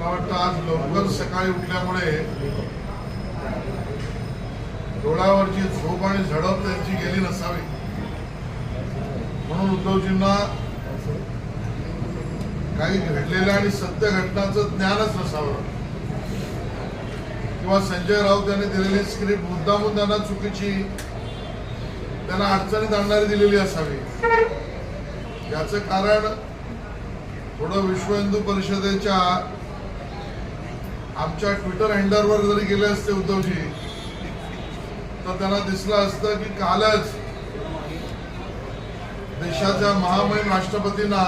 मला वाटतं आज लवकर सकाळी उठल्यामुळे डोळ्यावरची झोप आणि झडप त्यांची गेली नसावी. म्हणून उद्धवजींना काही घडलेल्या आणि सत्य घटनाचं ज्ञानच नसावं. किंवा संजय राऊत यांनी दिलेली स्क्रिप्ट मुद्दामून त्यांना चुकीची त्यांना अडचणीत आणणारी दिलेली असावी. याचं कारण थोडं विश्व हिंदू परिषदेच्या आमच्या ट्विटर हँडलवर जरी गेले असते उद्धवजी तर त्यांना दिसलं असतं की कालच देशाच्या महामहिम राष्ट्रपतींना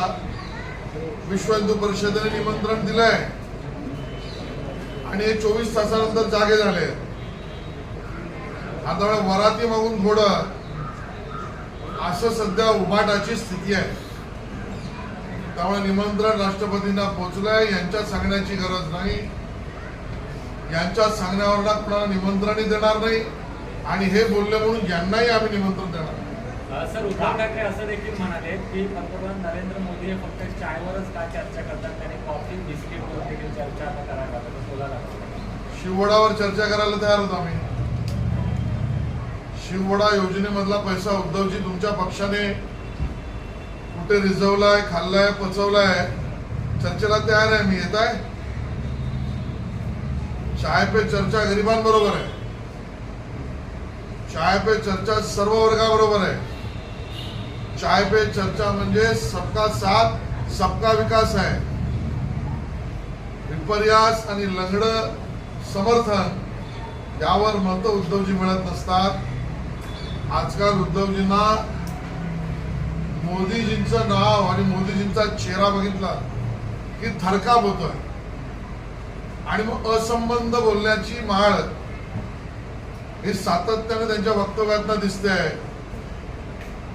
विश्व हिंदू परिषदेने निमंत्रण दिलंय. आणि हे चोवीस तासानंतर जागे झाले. आता वराती मागून घोड असं सध्या उभाटाची स्थिती आहे. त्यामुळे निमंत्रण राष्ट्रपतींना पोहोचलंय यांच्या सांगण्याची गरज नाही. यांच्या सांगण्यावर ना कुणाला निमंत्रणही देणार नाही. आणि हे बोलले म्हणून यांनाही आम्ही निमंत्रण देणार सर उद्धव ठाकरे असं देखील म्हणाले की पंतप्रधान नरेंद्र मोदी हे फक्त चायवरच का चर्चा करतात? त्यांनी कॉफी बिस्किटवर देखील चर्चा आता करायला बोलायला शिववडावर चर्चा करायला तयार होतो आम्ही. शिववडा योजनेमधला पैसा उद्धवजी तुमच्या पक्षाने कुठे रिझवलाय खाल्लाय पचवलाय चर्चेला तयार आहे. मी येत आहे? चाय पे चर्चा गरिबांबरोबर आहे. चाय पे चर्चा सर्व वर्गाबरोबर आहे. चाय पे चर्चा म्हणजे सबका साथ सबका विकास आहे. विपर्यास आणि लंगड समर्थन यावर मत उद्धवजी मिळत नसतात. आजकाल उद्धवजींना मोदीजींचं नाव आणि मोदीजींचा चेहरा बघितला की थरकाप होतोय. आणि मग असंबंध बोलण्याची माळ हे सातत्याने त्यांच्या वक्तव्यातनं दिसते. आहे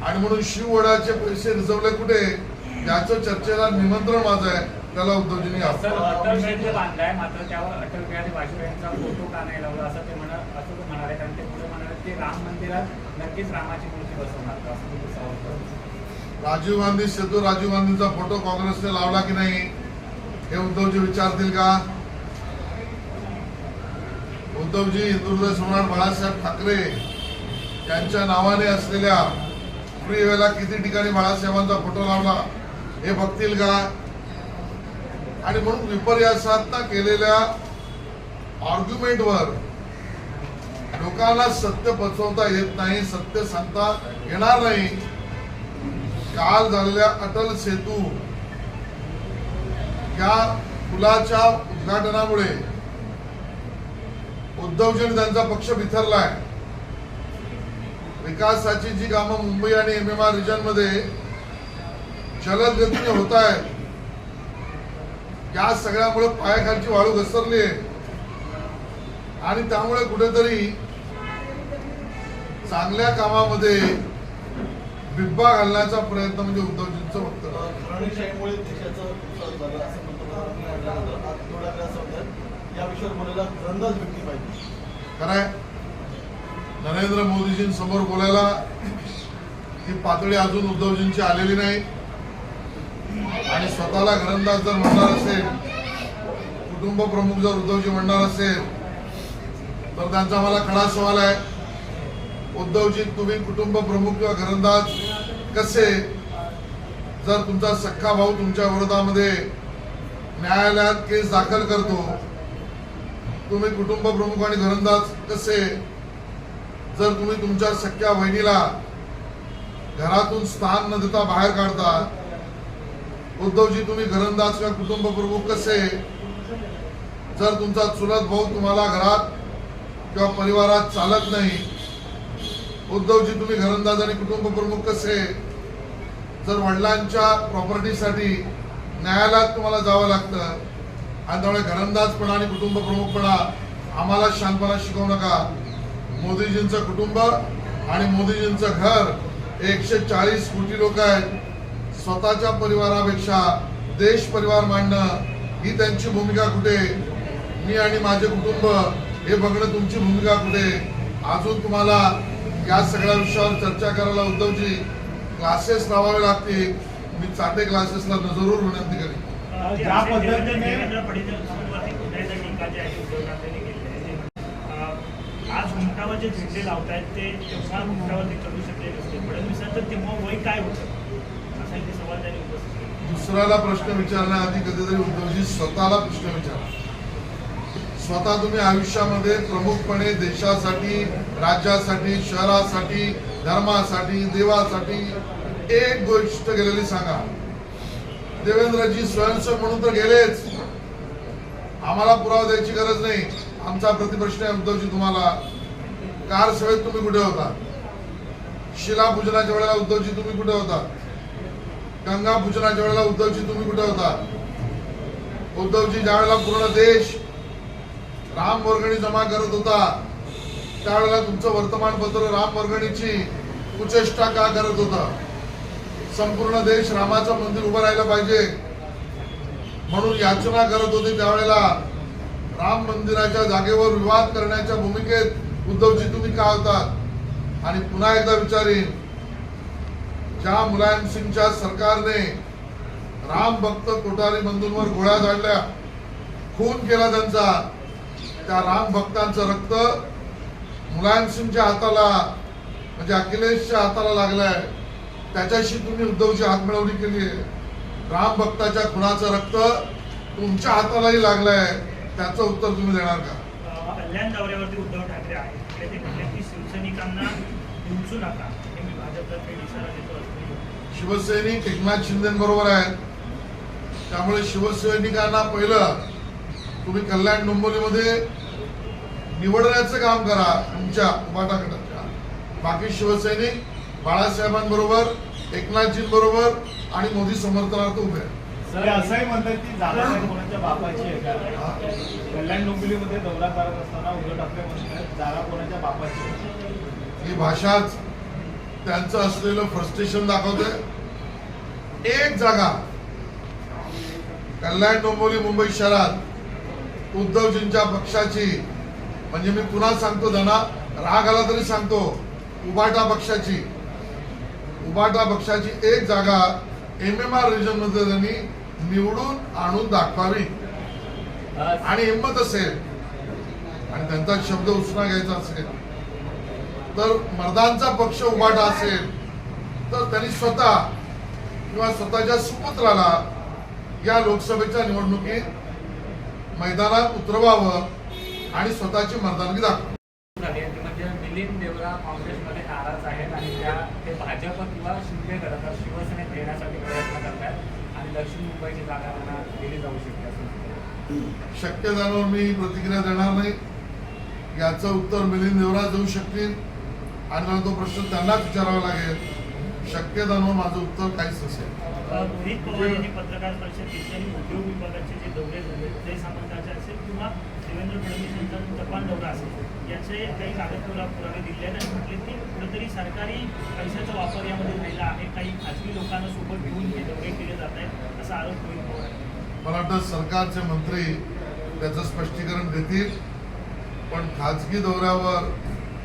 आणि म्हणून शिववडाचे पैसे रिझवले कुठे? याचं चर्चेला निमंत्रण माझं आहे. त्याला उद्धवजींनी सर आपण अटल सेतू बांधलाय मात्र त्यावर अटल बिहारी वाजपेयींचा फोटो का नाही लावला असं ते म्हणा असं ते म्हणाले. कारण ते पुढे म्हणाले की राम मंदिरात नक्कीच रामाची मूर्ती बसवणार. का असं ते सवाल करत. राजीव गांधी सेतू राजीव गांधीचा फोटो काँग्रेसने लावला की नाही? हे उद्धवजी विचारतील का? उद्धवजी हिंदुहृदय सम्राट बाळासाहेब ठाकरे यांच्या नावाने असलेल्या फ्रीवेला किती ठिकाणी बाळासाहेबांचा फोटो लावला हे बघतील का? आणि म्हणून विपर्यासात केलेल्या आर्ग्युमेंटवर लोकांना सत्य पचवता येत नाही सत्य सांगता येणार नाही. काल झालेल्या अटल सेतू या पुलाच्या उद्घाटनामुळे उद्धवजींनी त्यांचा पक्ष बिथरलाय. विकासाची जी कामं मुंबई आणि एम एम आर रिजनमध्ये जलद गतीने होत आहेत या सगळ्यामुळे पायाखालची वाळू घसरली आहे आणि त्यामुळे कुठेतरी चांगल्या कामामध्ये बिब्बा घालण्याचा प्रयत्न म्हणजे उद्धवजींचं वक्तव्य. घराणेशाहीमुळे बोलायला धंदाच व्यक्ती पाहिजे. खरंय. नरेंद्र मोदीजींसमोर बोलायला ही पातळी अजून उद्धवजींची आलेली नाही. आणि स्वतःला घरंदाज जर म्हणणार असेल कुटुंब प्रमुख जर उद्धवजी म्हणणार असेल तर त्यांचा मला खडा सवाल आहे उद्धवजी तुम्ही कुटुंब प्रमुख किंवा घरंदाज कसे? जर तुमचा सख्खा भाऊ तुमच्या विरोधामध्ये न्यायालयात केस दाखल करतो तुम्ही कुटुंब प्रमुख आणि घरंदाज कसे जर तुम्ही तुमच्या सख्या बहिणीला घरातून स्थान न देता बाहेर काढता उद्धवजी तुम्ही घरंदाज किंवा कुटुंब प्रमुख कसे जर तुमचा चुलत भाऊ तुम्हाला घरात किंवा परिवारात चालत नाही उद्धवजी तुम्ही घरंदाज आणि कुटुंब प्रमुख कसे जर वडिलांच्या प्रॉपर्टीसाठी न्यायालयात तुम्हाला जावं लागतं आणि त्यामुळे घरंदाजपणा आणि कुटुंब प्रमुखपणा आम्हाला शांतपणा शिकवू नका. मोदीजींचं कुटुंब आणि मोदीजींचं घर एकशे चाळीस कोटी लोक आहेत. स्वतःच्या परिवारापेक्षा देश परिवार मांडणं ही त्यांची भूमिका कुठे? मी आणि माझे कुटुंब हे बघणं तुमची भूमिका कुठे? अजून तुम्हाला या सगळ्या विषयावर चर्चा करायला उद्धवजी क्लासेस लावावे लागतील. मी चाटे क्लासेसला जरूर विनंती करेन. ज्या पद्धतीने आज जे झेंडे ते तेव्हा करू शकले नसते. तेव्हा वय काय असा सवाल त्यांनी उपस्थित दुसऱ्याला प्रश्न विचारण्याआधी कधीतरी उद्धवजी स्वतःला प्रश्न विचारा. स्वतः तुम्ही आयुष्यामध्ये प्रमुखपणे देशासाठी राज्यासाठी शहरासाठी धर्मासाठी देवासाठी एक गोष्ट गेलेली सांगा. देवेंद्रजी स्वयंसेवक म्हणून तर गेलेच. आम्हाला पुरावा द्यायची गरज नाही. आमचा प्रतिप्रश्न आहे उद्धवजी तुम्हाला. कार सेवेत तुम्ही कुठे होता? शिलापूजनाच्या वेळेला उद्धवजी तुम्ही कुठे होता? गंगा पूजनाच्या वेळेला उद्धवजी तुम्ही कुठे होता? उद्धवजी ज्या वेळेला पूर्ण देश राम वर्गणी जमा करत होता त्यावेळेला तुमचं वर्तमानपत्र राम वर्गणीची कुचेष्टा का करत होता? संपूर्ण देश रामाचं मंदिर उभं राहिलं पाहिजे. म्हणून याचना करत होती त्यावेळेला राम मंदिराच्या जागेवर विवाद करण्याच्या भूमिकेत उद्धवजी तुम्ही का होतात? आणि पुन्हा एकदा विचारीन ज्या मुलायम सिंगच्या सरकारने राम भक्त कोठारी बंधूंवर गोळ्या झाडल्या खून केला त्यांचा त्या राम भक्तांचं रक्त मुलायम सिंगच्या हाताला म्हणजे अखिलेशच्या हाताला लागलाय. त्याच्याशी तुम्ही उद्धवची हातमिळवणी केली आहे. राम भक्ताच्या खुनाचं रक्त तुमच्या हातालाही लागलंय. त्याचं उत्तर तुम्ही देणार का? कल्याण दौऱ्यावरती उद्धव ठाकरे आहेत. तिकडे ते म्हटले की शिवसैनिकांना हिंसू नका. हे मी भाजपतर्फे इशारा देतो असं शिवसैनिक एकनाथ शिंदेबरोबर आहेत. त्यामुळे शिवसैनिकांना पहिलं तुम्ही कल्याण डोंबिवलीमध्ये निवडण्याचं काम करा तुमच्या उभाटा गटाच्या बाकी शिवसैनिक बाळासाहेबांबरोबर एकनाथजींबरोबर आणि मोदी समर्थनार्थ उभे आहेत. असंही म्हणतात की कोणाच्या बापाची आहे का? कल्याण डोंबिवलीमध्ये दौरा करत असताना उद्धव ठाकरे म्हणतात जागा कोणाच्या बापाची आहे? ही भाषाच त्यांचं असलेलं फ्रस्ट्रेशन दाखवते. एक जागा कल्याण डोंबिवली मुंबई शहरात उद्धवजींच्या पक्षाची म्हणजे मी पुन्हा सांगतो त्यांना राग आला तरी सांगतो उबाटा पक्षाची. उबाटा पक्षाची एक जागा एम एम आर रिजनमध्ये त्यांनी निवडून आणून दाखवावी. आणि हिंमत असेल आणि त्यांचा शब्द उचना घ्यायचा असेल तर मर्दांचा पक्ष उभाटा असेल तर त्यांनी स्वतः किंवा स्वतःच्या सुपुत्राला या लोकसभेच्या निवडणुकीत मैदानात उतरवावं आणि स्वतःची मर्दानगी दाखवावी झाली आहे ती म्हणजे मिलिंद देवरा काँग्रेसमध्ये नाराज आहेत आणि त्या ते भाजप किंवा शिंदे गटात शिवसेनेत येण्यासाठी प्रयत्न करतात आणि दक्षिण मुंबईची जागा त्यांना दिली जाऊ शकते असं. शक्य झाल्यावर मी प्रतिक्रिया देणार नाही. याचं उत्तर मिलिंद देवराज देऊ शकतील. आणि तो प्रश्न त्यांनाच विचारावा लागेल. शक्य झाल्यावर माझं उत्तर काहीच नसेल. रोहित पवार यांनी पत्रकार परिषद घेतली आणि उद्योग विभागाचे जे दौरे झाले जय सामंताचे असेल किंवा देवेंद्र फडणवीस यांचा जपान दौरा असेल. याचे काही कागदपत्र पुरावे दिले नाही म्हटले की कुठेतरी सरकारी पैशाचा वापर यामध्ये झालेला आहे. काही खाजगी लोकांना सोबत घेऊन हे दौरे केले जात आहेत असा आरोप होईल मला वाटतं सरकारचे मंत्री त्याचं स्पष्टीकरण देतील. पण खाजगी दौऱ्यावर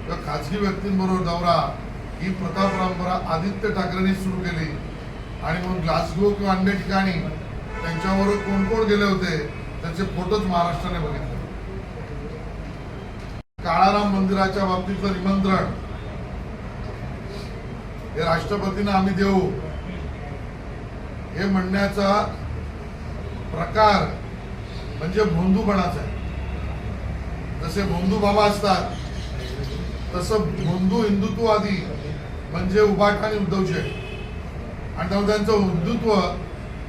किंवा खाजगी व्यक्तींबरोबर दौरा ही प्रथा परंपरा आदित्य ठाकरेंनी सुरू केली. आणि मग ग्लासगो किंवा अन्य ठिकाणी त्यांच्यावर कोण कोण गेले होते त्याचे फोटोच महाराष्ट्राने बघितले. काळाराम मंदिराच्या बाबतीतलं निमंत्रण. हे राष्ट्रपतींना आम्ही देऊ. हे म्हणण्याचा प्रकार म्हणजे भोंदूपणाचा आहे. जसे भोंदू बाबा असतात तसं भोंदू हिंदुत्ववादी म्हणजे उभाट आणि उद्धवजी आहे आणि त्यामुळे त्यांचं हिंदुत्व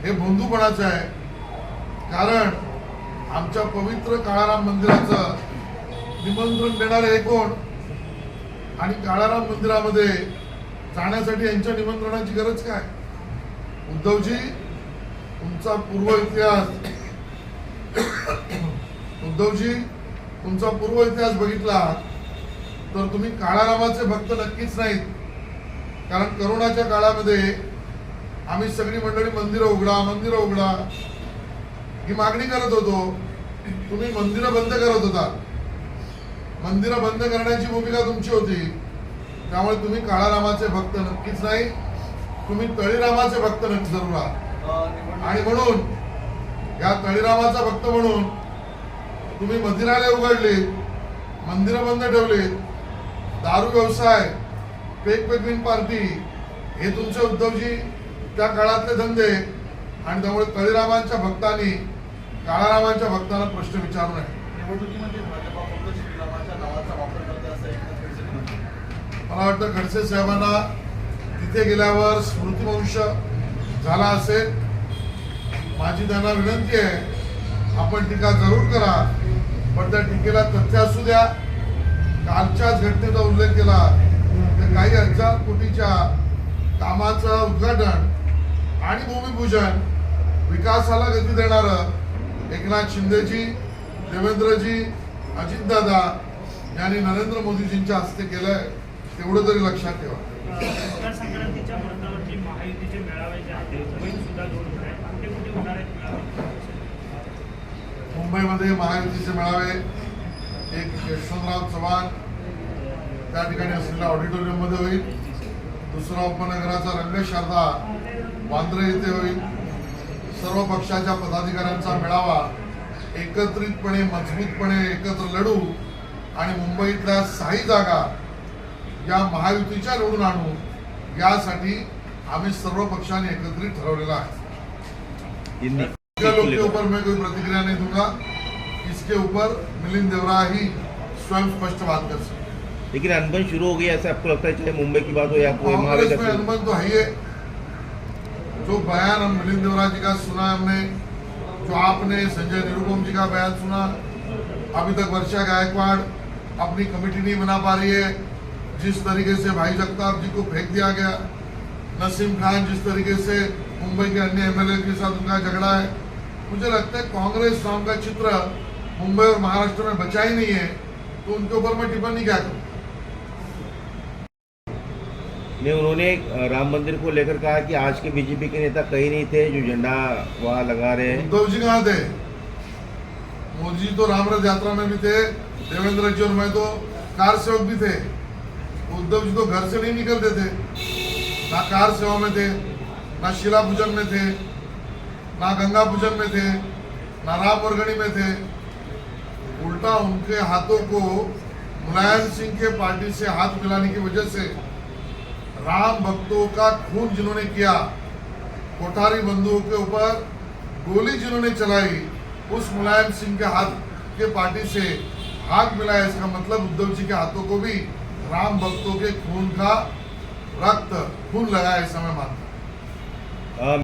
हे भोंदूपणाचं आहे. कारण आमच्या पवित्र काळाराम मंदिराचं निमंत्रण देणारे हे कोण? आणि काळाराम मंदिरामध्ये जाण्यासाठी यांच्या निमंत्रणाची गरज काय? उद्धवजी तुमचा पूर्व इतिहास. उद्धवजी तुमचा पूर्व इतिहास बघितला तर तुम्ही काळारामाचे भक्त नक्कीच नाहीत. कारण करोनाच्या काळामध्ये आम्ही सगळी मंडळी मंदिरं उघडा मंदिरं उघडा. ही मागणी करत होतो. तुम्ही मंदिरं बंद करत होता. मंदिरं बंद करण्याची भूमिका तुमची होती. त्यामुळे तुम्ही काळारामाचे भक्त नक्कीच नाही. तुम्ही तळीरामाचे भक्त नक्की जरूर आहात आणि म्हणून या तळीरामाचा भक्त म्हणून तुम्ही मंदिरालय उघडले मंदिरं बंद ठेवले दारू व्यवसाय पेक पेकविंग पार्टी हे तुमचे उद्धवजी त्या काळातले धंदे. आणि त्यामुळे कळीरामांच्या भक्तांनी काळारामांच्या भक्तांना प्रश्न विचारू नये निवडणुकीमध्ये भाजपा फक्त श्रीरामाच्या नावाचा वापर करते असं एकनाथ खडसे म्हणाले. मला वाटतं खडसे साहेबांना तिथे गेल्यावर स्मृतिवंश झाला असेल. माझी त्यांना विनंती आहे आपण टीका जरूर करा पण त्या टीकेला तथ्य असू द्या. कालच्याच घटनेचा उल्लेख केला तर काही हजार कोटीच्या कामाचं उद्घाटन आणि भूमिपूजन विकासाला गती देणारं एकनाथ शिंदेजी देवेंद्रजी अजितदादा यांनी नरेंद्र मोदीजींच्या हस्ते केलंय. तेवढं तरी लक्षात ठेवा. संक्रांतीच्या महायुतीचे मेळावे जे आहेत मुंबईमध्ये महायुतीचे मेळावे एक यशवंतराव चव्हाण त्या ठिकाणी असलेल्या ऑडिटोरियममध्ये होईल. दुसरा उपनगराचा रंगशारदा वांद्रे येथे होईल. सर्व पक्षाच्या पदाधिकाऱ्यांचा मेळावा एकत्रितपणे मजबूतपणे एकत्र लढू आणि मुंबईतल्या सहाही जागा या महायुतीच्या निवडून आणू यासाठी आम्ही सर्व पक्षांनी एकत्रित ठरवलेला लोग के ऊपर मैं कोई प्रतिक्रिया नहीं दूँगा इसके ऊपर मिलिंद देवरा ही स्वयं स्पष्ट बात कर सकते लेकिन अनबन शुरू हो गई ऐसा आपको लगता है चाहे मुंबई की बात हो या कोई कांग्रेस में अनुमान तो है ही है। जो बयान हम मिलिंद देवरा जी का सुना हमने जो आपने संजय निरुपम जी का बयान सुना अभी तक वर्षा गायकवाड़ अपनी कमेटी नहीं बना पा रही है। जिस तरीके से भाई जगताप जी को फेंक दिया गया नसीम खान जिस तरीके से मुंबई के अन्य एमएलए के साथ उनका झगड़ा है मुझे लगता है कांग्रेस नाम का चित्र मुंबई और महाराष्ट्र में बचा ही नहीं है तो उनके ऊपर मैं टिप्पणी क्या करूँ? ने उन्होंने राम मंदिर को लेकर कहा कि आज के बीजेपी के नेता कहीं नहीं थे जो झंडा वहाँ लगा रहे हैं। उद्धव जी कहाँ थे? मोदी जी तो रामरथ यात्रा में भी थे देवेंद्र जी और मैं तो कार सेवक भी थे। उद्धव जी तो घर से नहीं निकलते थे। ना कार सेवा में थे, ना शिला पूजन में थे, ना गंगा पूजन में थे, ना राम वर्गणी में थे। उल्टा उनके हाथों को मुलायम सिंह के पार्टी से हाथ मिलाने की वजह से राम भक्तों का खून जिन्होंने किया, कोठारी बंधुओं के ऊपर गोली जिन्होंने चलाई, उस मुलायम सिंह के हाथ के पार्टी से हाथ मिलाया, इसका मतलब उद्धव जी के हाथों को भी राम भक्तों के खून का रक्त खून लगा इस समय मानता